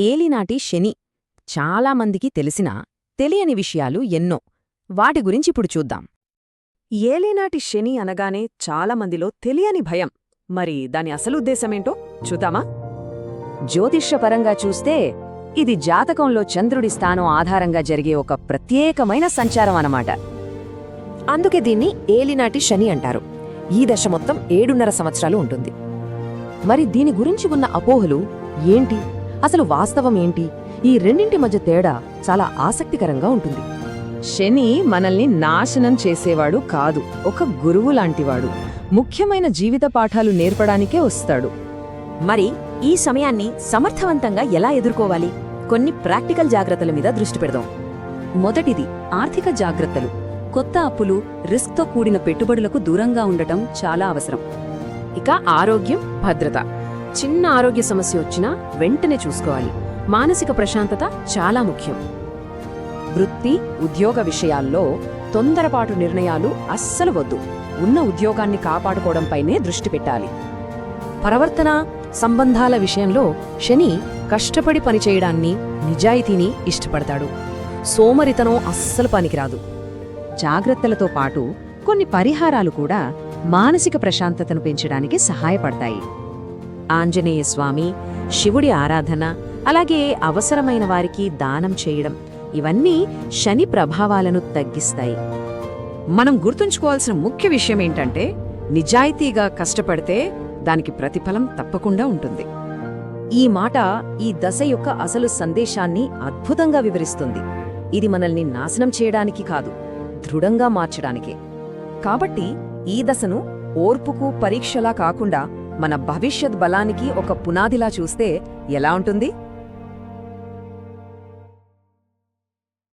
ఏలినాటి శని. చాలామందికి తెలిసిన తెలియని విషయాలు ఎన్నో. వాటి గురించిప్పుడు చూద్దాం. ఏలేనాటి శని అనగానే చాలామందిలో తెలియని భయం. మరి దాని అసలు ఉద్దేశమేంటో చూద్దామా? జ్యోతిష్యపరంగా చూస్తే ఇది జాతకంలో చంద్రుడి స్థానం ఆధారంగా జరిగే ఒక ప్రత్యేకమైన సంచారం అన్నమాట. అందుకే దీన్ని ఏలినాటి శని అంటారు. ఈ దశ మొత్తం ఏడున్నర సంవత్సరాలు ఉంటుంది. మరి దీని గురించి ఉన్న అపోహలు ఏంటి? అసలు వాస్తవం ఏంటి? ఈ రెండింటి మధ్య తేడా చాలా ఆసక్తికరంగా ఉంటుంది. శని మనల్ని నాశనం చేసేవాడు కాదు ఒక గురువు లాంటివాడు. ముఖ్యమైన జీవిత పాఠాలు నేర్పడానికే వస్తాడు. మరి ఈ సమయాన్ని సమర్థవంతంగా ఎలా ఎదుర్కోవాలి? కొన్ని ప్రాక్టికల్ జాగ్రత్తల మీద దృష్టి పెడదాం. మొదటిది ఆర్థిక జాగ్రత్తలు. కొత్త అప్పులు రిస్క్తో కూడిన పెట్టుబడులకు దూరంగా ఉండటం చాలా అవసరం. ఇక ఆరోగ్యం భద్రత. చిన్న ఆరోగ్య సమస్య వచ్చినా వెంటనే చూసుకోవాలి. మానసిక ప్రశాంతత చాలా ముఖ్యం. వృత్తి ఉద్యోగ విషయాల్లో తొందరపాటు నిర్ణయాలు అస్సలు వద్దు. ఉన్న ఉద్యోగాన్ని కాపాడుకోవడంపైనే దృష్టి పెట్టాలి. ప్రవర్తన సంబంధాల విషయంలో శని కష్టపడి పనిచేయడాన్ని నిజాయితీని ఇష్టపడతాడు. సోమరితనం అస్సలు పనికిరాదు. జాగ్రత్తలతో పాటు కొన్ని పరిహారాలు కూడా మానసిక ప్రశాంతతను పెంచడానికి సహాయపడతాయి. ఆంజనేయ స్వామి శివుడి ఆరాధన అలాగే అవసరమైన వారికి దానం చేయడం ఇవన్నీ శని ప్రభావాలను తగ్గిస్తాయి. మనం గుర్తుంచుకోవాల్సిన ముఖ్య విషయం ఏంటంటే నిజాయితీగా కష్టపడితే దానికి ప్రతిఫలం తప్పకుండా ఉంటుంది. ఈ మాట ఈ దశ యొక్క అసలు సందేశాన్ని అద్భుతంగా వివరిస్తుంది. ఇది మనల్ని నాశనం చేయడానికి కాదు దృఢంగా మార్చడానికే. కాబట్టి ఈ దశను ఓర్పుకు పరీక్షలా కాకుండా మన భవిష్యత్ బలానికి ఒక పునాదిలా చూస్తే ఎలా ఉంటుంది?